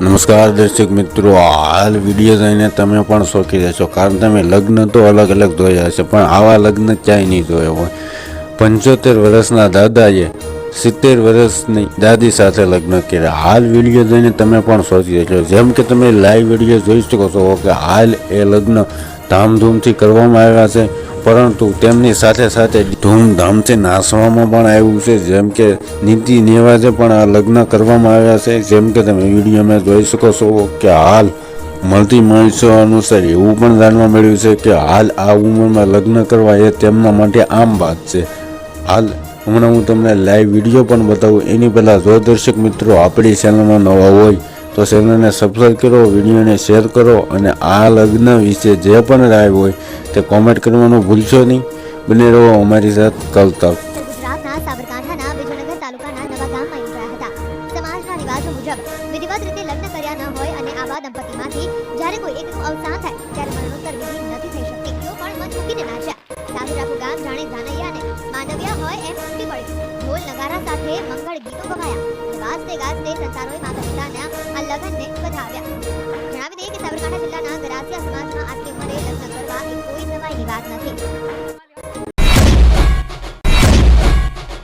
નમસ્કાર દર્શક મિત્રો, હાલ વીડિયો જોઈને તમે પણ શોખી જશો કારણ તમે લગ્ન તો અલગ અલગ જોયા હશે, પણ આવા લગ્ન ક્યાંય નહીં જોયા હોય. પંચોતેર વર્ષના દાદાએ સિત્તેર વર્ષની દાદી સાથે લગ્ન કર્યા. હાલ વીડિયો જોઈને તમે પણ શોખી જશો જેમ કે તમે લાઈવ વીડિયો જોઈ શકો છો કે હાલ એ લગ્ન ધામધૂમથી કરવામાં આવ્યા છે. પરંતુ તેમની સાથે સાથે ધૂમધામથી નાસવામાં પણ આવ્યું છે. જેમ કે નીતિ નેવાજે પણ આ લગ્ન કરવામાં આવ્યા છે. જેમ કે તમે વિડીયોમાં જોઈ શકો છો કે હાલ મળતી માહિતી અનુસાર એવું પણ જાણવા મળ્યું છે કે હાલ આ ઉંમરમાં લગ્ન કરવા એ તેમના માટે આમ વાત છે. હાલ હમણાં હું તમને લાઈવ વીડિયો પણ બતાવું. એની પહેલાં જો દર્શક મિત્રો આપણી ચેનલમાં નવા હોય તો ચેનલને સબસ્ક્રાઈબ કરો, વિડીયોને શેર કરો અને આ લગ્ન વિશે જે પણ રાય હોય તે કોમેન્ટ કરવાનું ભૂલશો નહીં. બને રહો અમારી સાથે કલ તક. વિધિવત રીતે લગ્ન માનવ્યા હોય એમ તૂટી પડ્યું ઢોલ નગારા સાથે મંગળ ગીતો ગવાયા. વાજતે ગાજતે સંતાનોએ માતા પિતાના લગ્નને વધાવ્યા જણાવી દઈએ કે સાબરકાંઠા જિલ્લાના ગરાસિયા સમાજમાં આટલી ઉંમરે લગ્ન કરવા એ કોઈ નવાઈની વાત નથી.